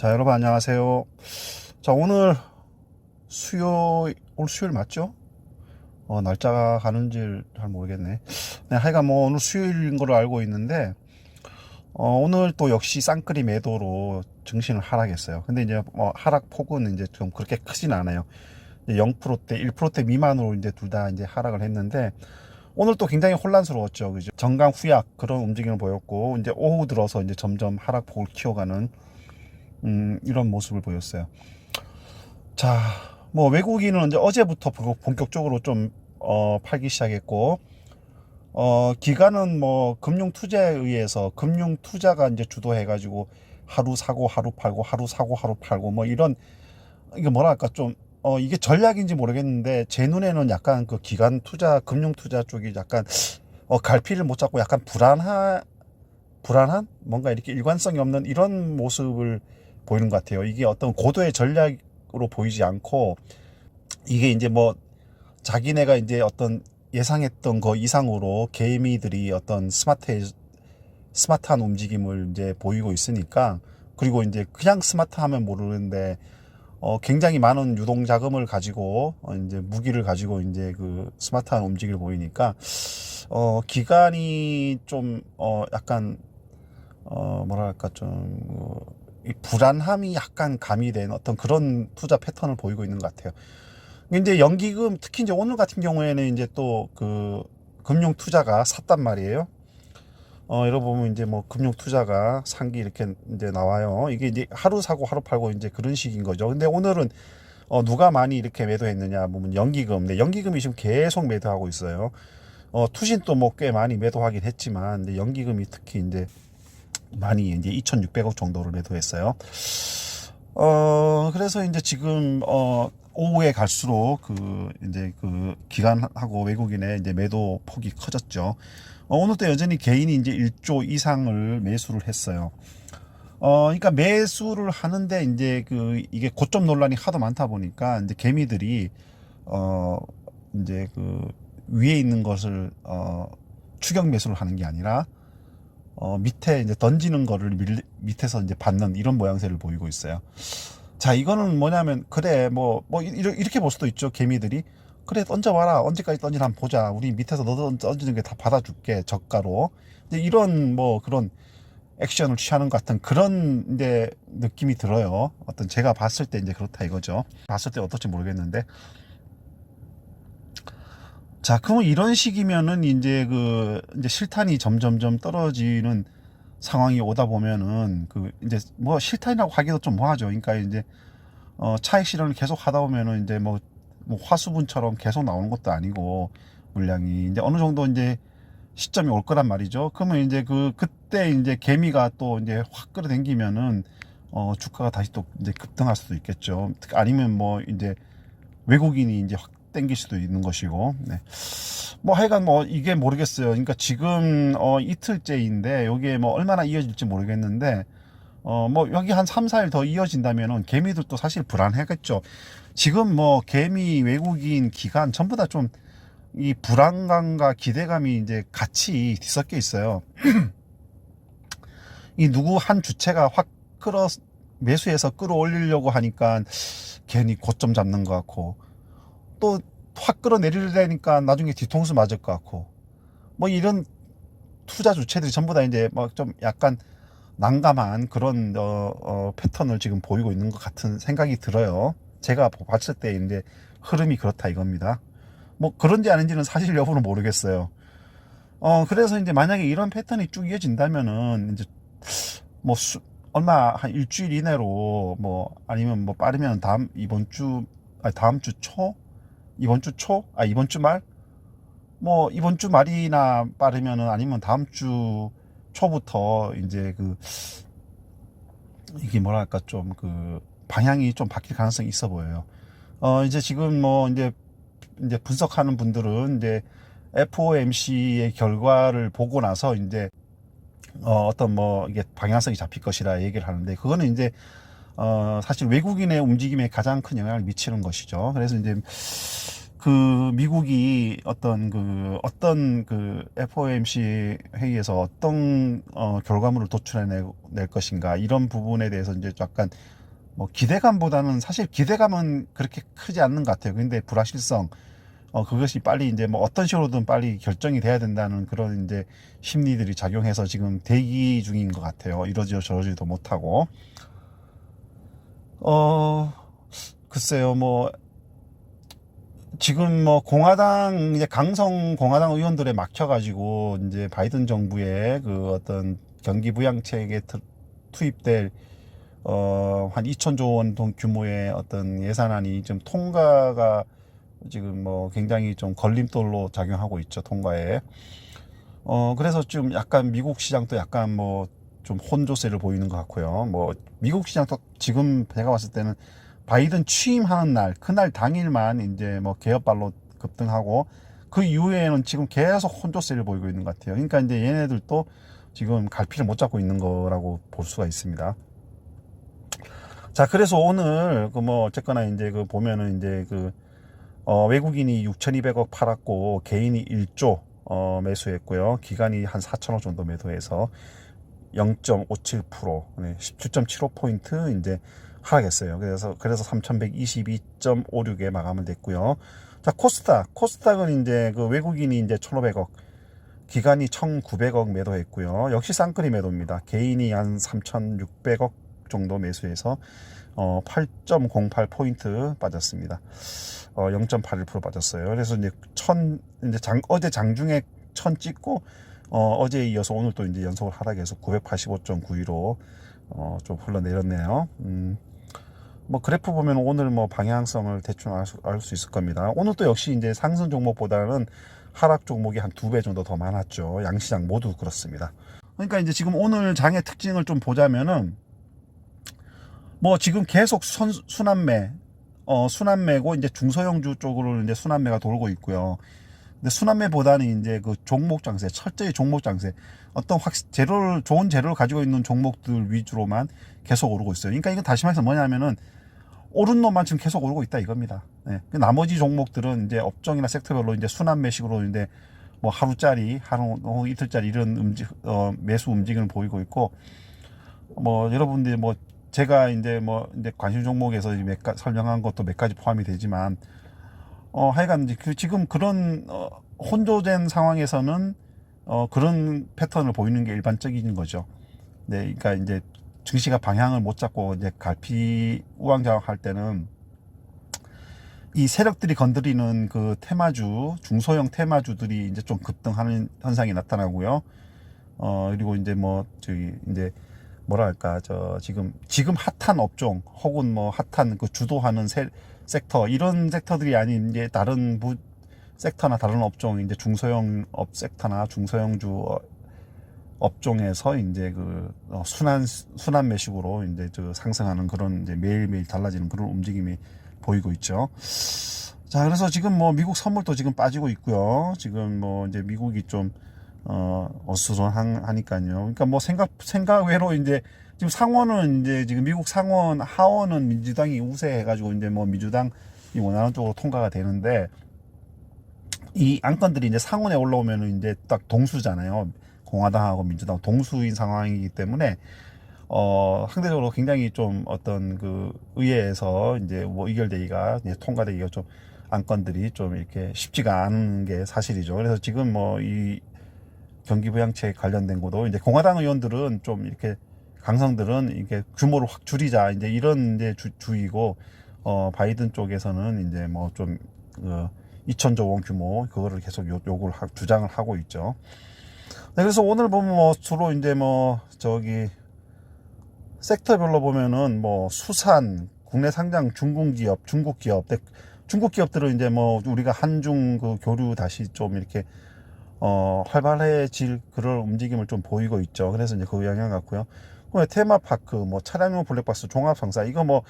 자, 여러분 안녕하세요. 자, 오늘 수요, 오늘 수요일 맞죠? 어, 날짜가 가는지 잘 모르겠네. 네, 하여간 뭐 오늘 수요일인 걸로 알고 있는데, 어, 오늘 또 역시 쌍끌이 매도로 증신을 하락했어요. 근데 이제 뭐 하락 폭은 이제 좀 그렇게 크진 않아요. 이제 0%대, 1%대 미만으로 이제 둘 다 이제 하락을 했는데, 오늘 또 굉장히 혼란스러웠죠. 그죠? 정강 후약 그런 움직임을 보였고, 이제 오후 들어서 이제 점점 하락폭을 키워가는 음, 이런 모습을 보였어요. 자, 뭐 외국인은 이제 어제부터 본- 본격적으로 좀 어, 팔기 시작했고, 어, 기간은 뭐 금융 투자에 의해서 금융 투자가 이제 주도해 가지고 하루 사고 하루 팔고 하루 사고 하루 팔고 뭐 이런 이게 뭐랄까 좀 어, 이게 전략인지 모르겠는데 제 눈에는 약간 그 기관 투자 금융 투자 쪽이 약간 어, 갈피를 못 잡고 약간 불안한 불안한 뭔가 이렇게 일관성이 없는 이런 모습을 보이는 것 같아요. 이게 어떤 고도의 전략으로 보이지 않고 이게 이제 뭐 자기네가 이제 어떤 예상했던 거 이상으로 개미들이 어떤 스마트 스마트한 움직임을 이제 보이고 있으니까 그리고 이제 그냥 스마트하면 모르는데 어 굉장히 많은 유동 자금을 가지고 어 이제 무기를 가지고 이제 그 스마트한 움직임을 보이니까 어 기간이 좀어 약간 어 뭐랄까 좀 어, 이 불안함이 약간 가미된 어떤 그런 투자 패턴을 보이고 있는 것 같아요. 이제 연기금 특히 이제 오늘 같은 경우에는 이제 또 그 금융 투자가 샀단 말이에요. 어 여러분 보면 이제 뭐 금융 투자가 산게 이렇게 이제 나와요. 이게 이제 하루 사고 하루 팔고 이제 그런 식인 거죠. 근데 오늘은 어 누가 많이 이렇게 매도했느냐 보면 연기금. 네, 연기금이 지금 계속 매도하고 있어요. 어 투신도 뭐꽤 많이 매도하긴 했지만 근데 연기금이 특히 이제 많이 이제 2,600억 정도를 매도했어요. 어 그래서 이제 지금 어 오후에 갈수록 그 이제 그 기관하고 외국인의 이제 매도 폭이 커졌죠. 어, 오늘도 여전히 개인이 이제 1조 이상을 매수를 했어요. 어, 그러니까 매수를 하는데 이제 그 이게 고점 논란이 하도 많다 보니까 이제 개미들이 어 이제 그 위에 있는 것을 어 추격 매수를 하는 게 아니라 어 밑에 이제 던지는 거를 밀, 밑에서 이제 받는 이런 모양새를 보이고 있어요. 자, 이거는 뭐냐면 그래 뭐 뭐 이렇게 볼 수도 있죠. 개미들이 그래 던져봐라 언제까지 던지나 한번 보자. 우리 밑에서 너 던- 던지는 게 다 받아줄게 저가로. 이제 이런 뭐 그런 액션을 취하는 것 같은 그런 이제 느낌이 들어요. 어떤 제가 봤을 때 이제 그렇다 이거죠. 봤을 때 어떨지 모르겠는데. 자, 그러면 이런 식이면은 이제 그 이제 실탄이 점점점 떨어지는 상황이 오다 보면은 그 이제 뭐 실탄이라고 하기도 좀 뭐하죠. 그러니까 이제 어 차익 실현을 계속 하다 보면은 이제 뭐, 뭐 화수분처럼 계속 나오는 것도 아니고 물량이 이제 어느 정도 이제 시점이 올 거란 말이죠. 그러면 이제 그 그때 이제 개미가 또 이제 확 끌어당기면은 어 주가가 다시 또 이제 급등할 수도 있겠죠. 특- 아니면 뭐 이제 외국인이 이제 확 땡길 수도 있는 것이고. 네. 뭐 하여간 뭐 이게 모르겠어요. 그러니까 지금 어 이틀째인데 여기에 뭐 얼마나 이어질지 모르겠는데 어 뭐 여기 한 3, 4일 더 이어진다면은 개미들도 사실 불안하겠죠. 지금 뭐 개미 외국인 기관 전부 다 좀 이 불안감과 기대감이 이제 같이 뒤섞여 있어요. 이 누구 한 주체가 확 끌어 매수해서 끌어올리려고 하니까 괜히 고점 잡는 것 같고 또 확 끌어내리려니까 나중에 뒤통수 맞을 것 같고 뭐 이런 투자 주체들이 전부 다 이제 뭐좀 약간 난감한 그런 어, 어, 패턴을 지금 보이고 있는 것 같은 생각이 들어요. 제가 봤을 때 이제 흐름이 그렇다 이겁니다. 뭐 그런지 아닌지는 사실 여부는 모르겠어요. 어 그래서 이제 만약에 이런 패턴이 쭉 이어진다면은 이제 뭐 수, 얼마 한 일주일 이내로 뭐 아니면 뭐 빠르면 다음 이번 주 아니 다음 주 초 이번 주 초 아 이번 주 말 뭐 이번 주 말이나 빠르면은 아니면 다음 주 초부터 이제 그 이게 뭐랄까 좀 그 방향이 좀 바뀔 가능성이 있어 보여요. 어 이제 지금 뭐 이제 이제 분석하는 분들은 이제 FOMC의 결과를 보고 나서 이제 어, 어떤 뭐 이게 방향성이 잡힐 것이라 얘기를 하는데 그거는 이제 어, 사실 외국인의 움직임에 가장 큰 영향을 미치는 것이죠. 그래서 이제 그 미국이 어떤 그 어떤 그 FOMC 회의에서 어떤 어 결과물을 도출해낼 낼 것인가 이런 부분에 대해서 이제 약간 뭐 기대감보다는 사실 기대감은 그렇게 크지 않는 것 같아요. 근데 불확실성 어 그것이 빨리 이제 뭐 어떤 식으로든 빨리 결정이 돼야 된다는 그런 이제 심리들이 작용해서 지금 대기 중인 것 같아요. 이러지도 저러지도 못하고 어 글쎄요 뭐 지금 뭐 공화당 이제 강성 공화당 의원들에 막혀가지고 이제 바이든 정부의 그 어떤 경기 부양책에 투- 투입될 어한 2천조 원 돈 규모의 어떤 예산안이 좀 통과가 지금 뭐 굉장히 좀 걸림돌로 작용하고 있죠 통과에. 어 그래서 좀 약간 미국 시장도 약간 뭐 좀 혼조세를 보이는 것 같고요 뭐 미국 시장도 지금 제가 봤을 때는 바이든 취임하는 날, 그날 당일만 이제 뭐 개업발로 급등하고 그 이후에는 지금 계속 혼조세를 보이고 있는 것 같아요. 그러니까 이제 얘네들도 지금 갈피를 못 잡고 있는 거라고 볼 수가 있습니다. 자, 그래서 오늘 그 뭐 어쨌거나 이제 그 보면은 이제 그 어, 외국인이 6,200억 팔았고 개인이 1조 어, 매수했고요. 기간이 한 4천억 정도 매도해서 0.57% 네, 17.75포인트 이제 하락했어요. 그래서 그래서 3,122.56에 마감을 됐고요. 자, 코스닥. 코스닥은 이제 그 외국인이 이제 1,500억, 기간이 1,900억 매도했고요. 역시 쌍끌이 매도입니다. 개인이 한 3,600억 정도 매수해서 어, 8.08 포인트 빠졌습니다. 어, 0.81% 빠졌어요. 그래서 이제 천 이제 장 어제 장중에 천 찍고 어, 어제에 이어서 오늘 또 이제 연속을 하락해서 985.92로 어, 좀 흘러내렸네요. 음, 뭐 그래프 보면 오늘 뭐 방향성을 대충 알수 있을 겁니다. 오늘 또 역시 이제 상승 종목보다는 하락 종목이 한 두 배 정도 더 많았죠. 양시장 모두 그렇습니다. 그러니까 이제 지금 오늘 장의 특징을 좀 보자면은 뭐 지금 계속 선, 순환매, 어, 순환매고 이제 중소형주 쪽으로 이제 순환매가 돌고 있고요. 근데 순환매보다는 이제 그 종목 장세, 철저히 종목 장세, 어떤 확 재료를 좋은 재료를 가지고 있는 종목들 위주로만 계속 오르고 있어요. 그러니까 이건 다시 말해서 뭐냐면은 오른 놈만 지금 계속 오르고 있다 이겁니다. 네. 그 나머지 종목들은 이제 업종이나 섹터별로 이제 순환매식으로 이제 뭐 하루짜리, 하루 어, 이틀짜리 이런 음지, 어, 매수 움직임을 보이고 있고 뭐 여러분들 뭐 제가 이제 뭐 이제 관심 종목에서 몇 가, 설명한 것도 몇 가지 포함이 되지만 어 하여간 그 지금 그런 어, 혼조된 상황에서는 어 그런 패턴을 보이는 게 일반적인 거죠. 네, 그러니까 이제 증시가 방향을 못 잡고 이제 갈피 우왕좌왕 할 때는 이 세력들이 건드리는 그 테마주 중소형 테마주들이 이제 좀 급등하는 현상이 나타나고요. 어 그리고 이제 뭐 저기 이제 뭐랄까 저 지금 지금 핫한 업종 혹은 뭐 핫한 그 주도하는 세, 섹터 이런 섹터들이 아닌 이제 다른 부 섹터나 다른 업종 이제 중소형 업 섹터나 중소형주 어, 업종에서 이제 그 어, 순환 순환 매식으로 이제 저 상승하는 그런 이제 매일매일 달라지는 그런 움직임이 보이고 있죠. 자, 그래서 지금 뭐 미국 선물도 지금 빠지고 있고요. 지금 뭐 이제 미국이 좀 어, 어수선하니까요. 그러니까 뭐 생각, 생각 외로 이제 지금 상원은 이제 지금 미국 상원, 하원은 민주당이 우세해가지고 이제 뭐 민주당이 원하는 쪽으로 통과가 되는데 이 안건들이 이제 상원에 올라오면은 이제 딱 동수잖아요. 공화당하고 민주당 동수인 상황이기 때문에 어, 상대적으로 굉장히 좀 어떤 그 의회에서 이제 뭐 의결되기가 이제 통과되기가 좀 안건들이 좀 이렇게 쉽지가 않은 게 사실이죠. 그래서 지금 뭐 이 경기부양책 관련된 것도 이제 공화당 의원들은 좀 이렇게 강성들은 이렇게 규모를 확 줄이자 이제 이런 이제 주, 주의고 어 바이든 쪽에서는 이제 뭐좀 어, 2천조 원 규모 그거를 계속 요, 요구를 하, 주장을 하고 있죠. 네, 그래서 오늘 보면 뭐 주로 이제 뭐 저기 섹터별로 보면은 뭐 수산, 국내 상장 중국 기업, 중국 기업, 중국 기업들은 이제 뭐 우리가 한중 그 교류 다시 좀 이렇게 어 활발해질 그런 움직임을 좀 보이고 있죠. 그래서 이제 그 영향 같고요. 그다음에 테마파크, 뭐 차량용 블랙박스, 종합상사 이거 뭐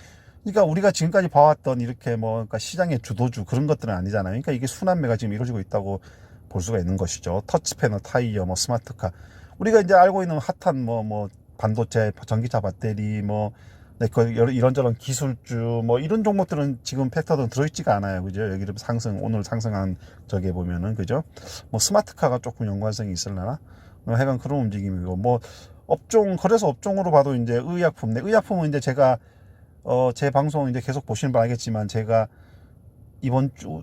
그러니까 우리가 지금까지 봐왔던 이렇게 뭐 그러니까 시장의 주도주 그런 것들은 아니잖아요. 그러니까 이게 순환매가 지금 이루어지고 있다고 볼 수가 있는 것이죠. 터치 패널, 타이어, 뭐 스마트카. 우리가 이제 알고 있는 핫한 뭐뭐 반도체, 전기차 배터리, 뭐 네, 그 이런저런 기술주 뭐 이런 종목들은 지금 팩터는 들어있지가 않아요, 그죠? 여기를 상승 오늘 상승한 저게 보면은 그죠? 뭐 스마트카가 조금 연관성이 있을라나? 어, 하여간 그런 움직임이고 뭐 업종 거래소 업종으로 봐도 이제 의약품, 네, 의약품은 이제 제가 어, 제 방송 이제 계속 보시는 분 알겠지만 제가 이번 주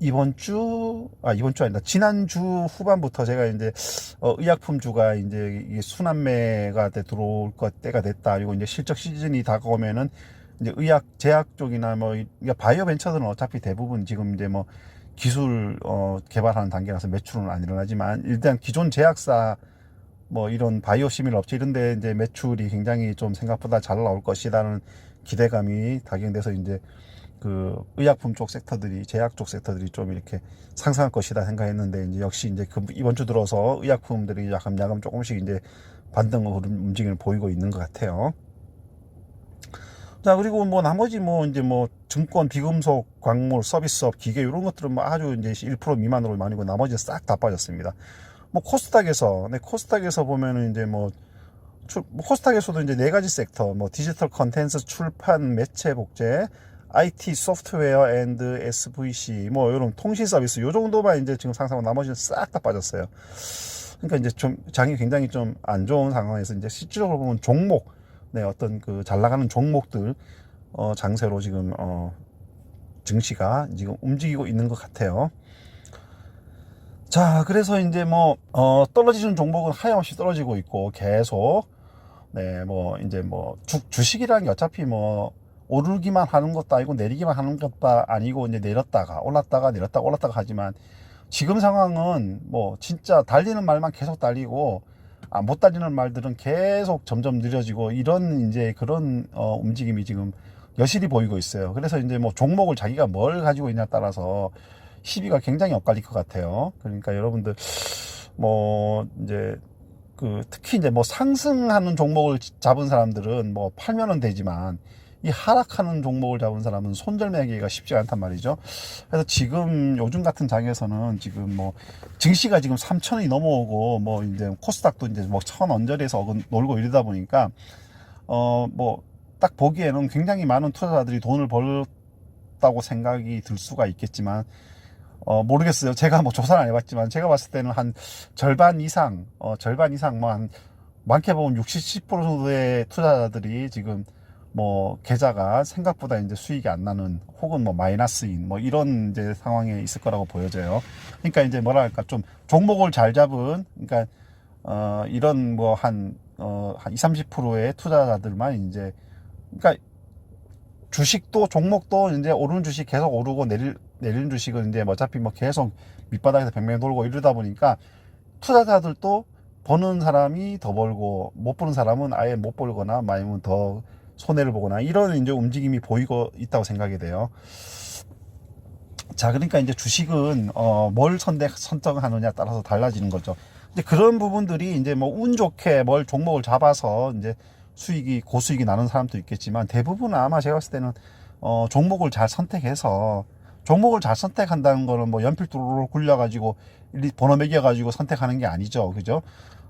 이번 주, 아, 이번 주 아니다. 지난주 후반부터 제가 이제, 어, 의약품주가 이제 이게 순환매가 돼 들어올 것 때가 됐다. 그리고 이제 실적 시즌이 다가오면은 이제 의학, 제약 쪽이나 뭐, 이- 그러니까 바이오 벤처들은 어차피 대부분 지금 이제 뭐 기술, 어, 개발하는 단계라서 매출은 안 일어나지만 일단 기존 제약사 뭐 이런 바이오 시밀 업체 이런 데 이제 매출이 굉장히 좀 생각보다 잘 나올 것이라는 기대감이 각인돼서 이제 그 의약품 쪽 섹터들이 제약 쪽 섹터들이 좀 이렇게 상승할 것이다 생각했는데 이제 역시 이제 그 이번 주 들어서 의약품들이 약간 야금 조금씩 이제 반등으로 움직임을 보이고 있는 것 같아요. 자 그리고 뭐 나머지 뭐 이제 뭐 증권 비금속 광물 서비스업 기계 이런 것들은 뭐 아주 이제 1% 미만으로 많이고 나머지는 싹 다 빠졌습니다. 뭐 코스닥에서 네 코스닥에서 보면은 이제 뭐 출- 뭐 코스닥에서도 이제 네 가지 섹터, 뭐 디지털 컨텐츠, 출판, 매체 복제, IT 소프트웨어 앤드 SVC, 뭐 이런 통신 서비스 요 정도만 이제 지금 상승하고 나머지는 싹 다 빠졌어요. 그러니까 이제 좀 장이 굉장히 좀 안 좋은 상황에서 이제 실질적으로 보면 종목, 네 어떤 그 잘 나가는 종목들 어 장세로 지금 어 증시가 지금 움직이고 있는 것 같아요. 자, 그래서 이제 뭐, 어, 떨어지는 종목은 하염없이 떨어지고 있고, 계속, 네, 뭐, 이제 뭐, 주, 주식이라는 게 어차피 뭐, 오르기만 하는 것도 아니고, 내리기만 하는 것도 아니고, 이제 내렸다가, 올랐다가, 내렸다가, 올랐다가 하지만, 지금 상황은 뭐, 진짜 달리는 말만 계속 달리고, 아, 못 달리는 말들은 계속 점점 느려지고, 이런 이제 그런, 어, 움직임이 지금 여실히 보이고 있어요. 그래서 이제 뭐, 종목을 자기가 뭘 가지고 있냐에 따라서, 시비가 굉장히 엇갈릴 것 같아요. 그러니까 여러분들 뭐 이제 그 특히 이제 뭐 상승하는 종목을 잡은 사람들은 뭐 팔면은 되지만 이 하락하는 종목을 잡은 사람은 손절매기가 쉽지 않단 말이죠. 그래서 지금 요즘 같은 장에서는 지금 뭐 증시가 지금 3천이 넘어오고 뭐 이제 코스닥도 이제 뭐 천 언저리에서 놀고 이러다 보니까 어 뭐 딱 보기에는 굉장히 많은 투자자들이 돈을 벌었다고 생각이 들 수가 있겠지만 어, 모르겠어요. 제가 뭐 조사는 안 해봤지만, 제가 봤을 때는 한 절반 이상, 어, 절반 이상, 뭐 한, 많게 보면 60, 70% 정도의 투자자들이 지금 뭐, 계좌가 생각보다 이제 수익이 안 나는, 혹은 뭐 마이너스인, 뭐 이런 이제 상황에 있을 거라고 보여져요. 그러니까 이제 뭐랄까, 좀 종목을 잘 잡은, 그러니까, 어, 이런 뭐 한, 어, 한 20, 30%의 투자자들만 이제, 그러니까 주식도 종목도 이제 오르는 주식 계속 오르고 내릴 내리는 주식은 이제 어차피 뭐 계속 밑바닥에서 뱅뱅 돌고 이러다 보니까 투자자들도 버는 사람이 더 벌고 못 버는 사람은 아예 못 벌거나 아니면 더 손해를 보거나 이런 이제 움직임이 보이고 있다고 생각이 돼요. 자, 그러니까 이제 주식은 어, 뭘 선택 선정하느냐 따라서 달라지는 거죠. 이제 그런 부분들이 이제 뭐 운 좋게 뭘 종목을 잡아서 이제 수익이 고수익이 나는 사람도 있겠지만 대부분 아마 제가 봤을 때는 어, 종목을 잘 선택해서 종목을 잘 선택한다는 거는 뭐 연필 도로 굴려가지고 일리 번호 매겨가지고 선택하는 게 아니죠, 그죠?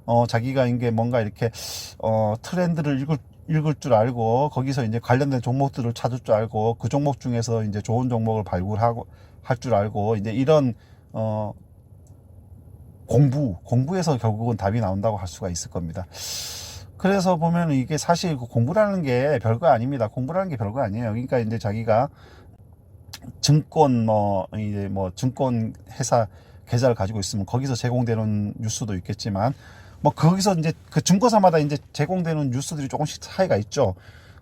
어, 자기가 이게 뭔가 이렇게 어, 트렌드를 읽을 읽을 줄 알고 거기서 이제 관련된 종목들을 찾을 줄 알고 그 종목 중에서 이제 좋은 종목을 발굴하고 할 줄 알고 이제 이런 어 공부 공부에서 결국은 답이 나온다고 할 수가 있을 겁니다. 그래서 보면 이게 사실 그 공부라는 게 별거 아닙니다. 공부라는 게 별거 아니에요. 그러니까 이제 자기가 증권 뭐 이제 뭐 증권 회사 계좌를 가지고 있으면 거기서 제공되는 뉴스도 있겠지만 뭐 거기서 이제 그 증권사마다 이제 제공되는 뉴스들이 조금씩 차이가 있죠.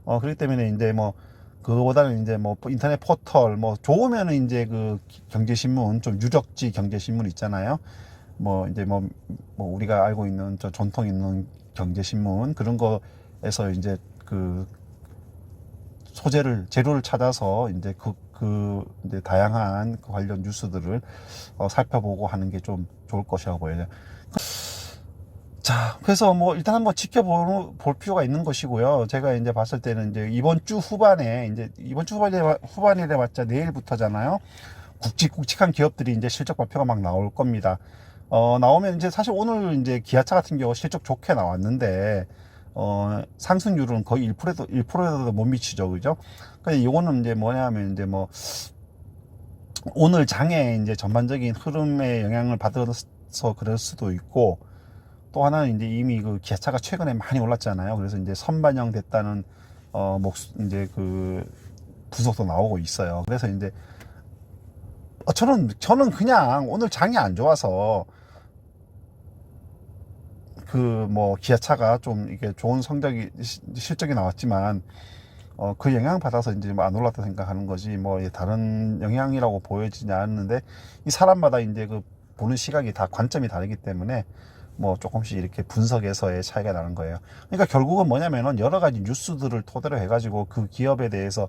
어 그렇기 때문에 이제 뭐 그거보다는 이제 뭐 인터넷 포털 뭐 좋으면은 이제 그 경제신문 좀 유력지 경제신문 있잖아요. 뭐 이제 뭐, 뭐 우리가 알고 있는 저 전통 있는 경제신문 그런 거에서 이제 그 소재를 재료를 찾아서 이제 그, 그 이제 다양한 그 관련 뉴스들을 어, 살펴보고 하는 게 좀 좋을 것이라고 보여요. 자, 그래서 뭐 일단 한번 지켜볼 볼 필요가 있는 것이고요. 제가 이제 봤을 때는 이제 이번 주 후반에 이제 이번 주 후반에 후반이래 봤자 내일부터잖아요. 굵직굵직한 기업들이 이제 실적 발표가 막 나올 겁니다. 어, 나오면 이제 사실 오늘 이제 기아차 같은 경우 실적 좋게 나왔는데 어, 상승률은 거의 1%도 1%에도 못 미치죠, 그죠? 그러니까 이거는 이제 뭐냐면 이제 뭐 오늘 장에 이제 전반적인 흐름에 영향을 받아서 그럴 수도 있고 또 하나는 이제 이미 그 기아차가 최근에 많이 올랐잖아요. 그래서 이제 선반영 됐다는 어, 목 이제 그 분석도 나오고 있어요. 그래서 이제 어, 저는 저는 그냥 오늘 장이 안 좋아서 그 뭐 기아차가 좀 이게 좋은 성적이 시- 실적이 나왔지만 어, 그 영향 받아서 이제 뭐안 올랐다 생각하는 거지 뭐 다른 영향이라고 보여지지 않는데 이 사람마다 이제 그 보는 시각이 다 관점이 다르기 때문에 뭐 조금씩 이렇게 분석에서의 차이가 나는 거예요. 그러니까 결국은 뭐냐면은 여러 가지 뉴스들을 토대로 해가지고 그 기업에 대해서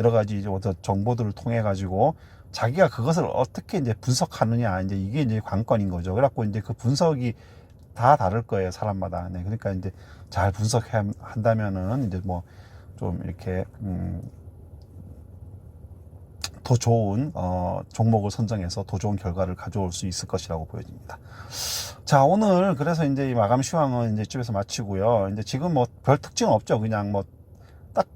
여러 가지 이제 정보들을 통해 가지고 자기가 그것을 어떻게 이제 분석하느냐 이제 이게 이제 관건인 거죠. 그래갖고 이제 그 분석이 다 다를 거예요 사람마다. 네, 그러니까 이제 잘 분석한다면은 이제 뭐 좀 이렇게 음, 더 좋은 어, 종목을 선정해서 더 좋은 결과를 가져올 수 있을 것이라고 보여집니다. 자 오늘 그래서 이제 이 마감 시황은 이제 이쯤에서 마치고요. 이제 지금 뭐 별 특징 없죠. 그냥 뭐 딱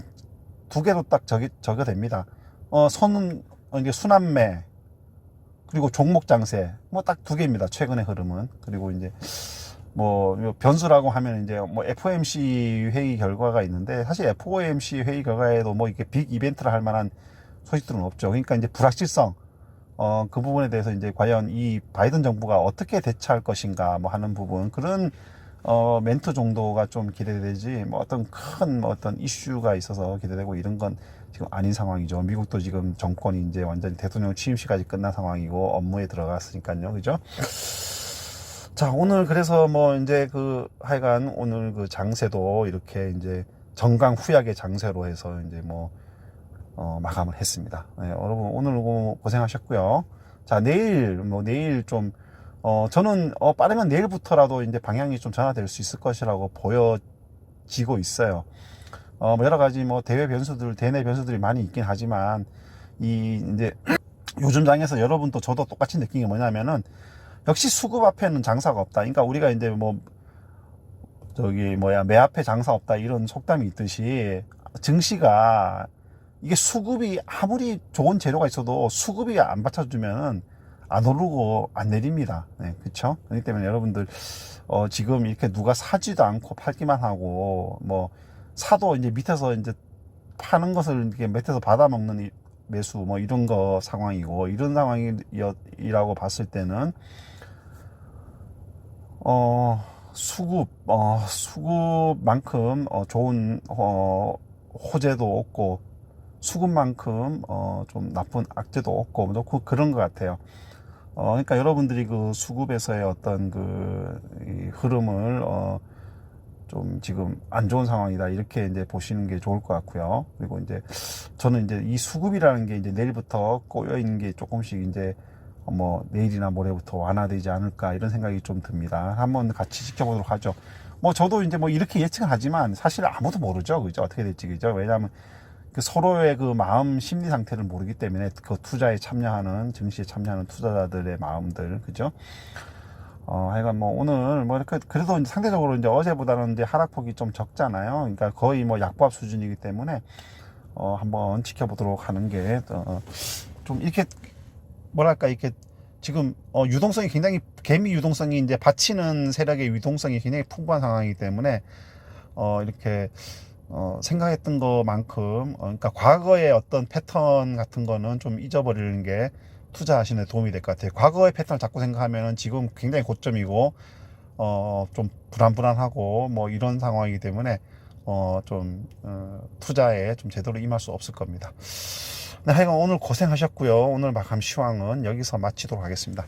두 개로 딱 적이 적여 됩니다. 어 손은 어, 이게 순환매 그리고 종목 장세 뭐 딱 두 개입니다. 최근의 흐름은 그리고 이제 뭐 변수라고 하면 이제 뭐 FOMC 회의 결과가 있는데 사실 FOMC 회의 결과에도 뭐 이렇게 빅 이벤트를 할 만한 소식들은 없죠. 그러니까 이제 불확실성 어, 그 부분에 대해서 이제 과연 이 바이든 정부가 어떻게 대처할 것인가 뭐 하는 부분 그런 어, 멘트 정도가 좀 기대되지 뭐 어떤 큰 뭐 어떤 이슈가 있어서 기대되고 이런 건 지금 아닌 상황이죠. 미국도 지금 정권이 이제 완전히 대통령 취임시까지 끝난 상황이고 업무에 들어갔으니까요. 그죠? 자, 오늘 그래서 뭐 이제 그 하여간 오늘 그 장세도 이렇게 이제 정강 후약의 장세로 해서 이제 뭐 어, 마감을 했습니다. 네, 여러분 오늘 고- 고생하셨고요. 자, 내일 뭐 내일 좀 어, 저는 어, 빠르면 내일부터라도 이제 방향이 좀 전환될 수 있을 것이라고 보여지고 있어요. 어, 뭐 여러 가지 뭐 대외 변수들, 대내 변수들이 많이 있긴 하지만 이 이제 요즘 장에서 여러분도 저도 똑같이 느낀 게 뭐냐면은 역시 수급 앞에는 장사가 없다. 그러니까 우리가 이제 뭐 저기 뭐야 매 앞에 장사 없다 이런 속담이 있듯이 증시가 이게 수급이 아무리 좋은 재료가 있어도 수급이 안 받쳐주면은 안 오르고 안 내립니다. 네, 그렇죠? 그렇기 때문에 여러분들 어, 지금 이렇게 누가 사지도 않고 팔기만 하고 뭐 사도 이제 밑에서 이제 파는 것을 이렇게 밑에서 받아 먹는 이- 매수 뭐 이런 거 상황이고 이런 상황이라고 봤을 때는 어 수급 어 수급만큼 어 좋은 어 호재도 없고 수급만큼 어 좀 나쁜 악재도 없고 뭐 그- 그런 것 같아요. 어 그러니까 여러분들이 그 수급에서의 어떤 그이 흐름을 어 좀 지금 안 좋은 상황이다 이렇게 이제 보시는 게 좋을 것 같고요. 그리고 이제 저는 이제 이 수급이라는 게 이제 내일부터 꼬여 있는 게 조금씩 이제 뭐 내일이나 모레부터 완화되지 않을까 이런 생각이 좀 듭니다. 한번 같이 지켜보도록 하죠. 뭐 저도 이제 뭐 이렇게 예측을 하지만 사실 아무도 모르죠. 그죠? 어떻게 될지 그죠? 왜냐하면 그 서로의 그 마음 심리 상태를 모르기 때문에 그 투자에 참여하는 증시에 참여하는 투자자들의 마음들 그죠? 어, 하여간 뭐 오늘 뭐 이렇게 그래도 상대적으로 이제 어제보다는 이제 하락폭이 좀 적잖아요. 그러니까 거의 뭐 약보합 수준이기 때문에 어, 한번 지켜보도록 하는 게 어, 좀 이렇게 뭐랄까 이렇게 지금 어, 유동성이 굉장히 개미 유동성이 이제 받치는 세력의 유동성이 굉장히 풍부한 상황이기 때문에 어, 이렇게 어, 생각했던 것만큼 어, 그러니까 과거의 어떤 패턴 같은 거는 좀 잊어버리는 게 투자하시는 데 도움이 될 것 같아요. 과거의 패턴을 자꾸 생각하면은 지금 굉장히 고점이고 어, 좀 불안불안하고 뭐 이런 상황이기 때문에 어, 좀 어, 투자에 좀 제대로 임할 수 없을 겁니다. 네, 하여간 오늘 고생하셨고요. 오늘 마감 시황은 여기서 마치도록 하겠습니다.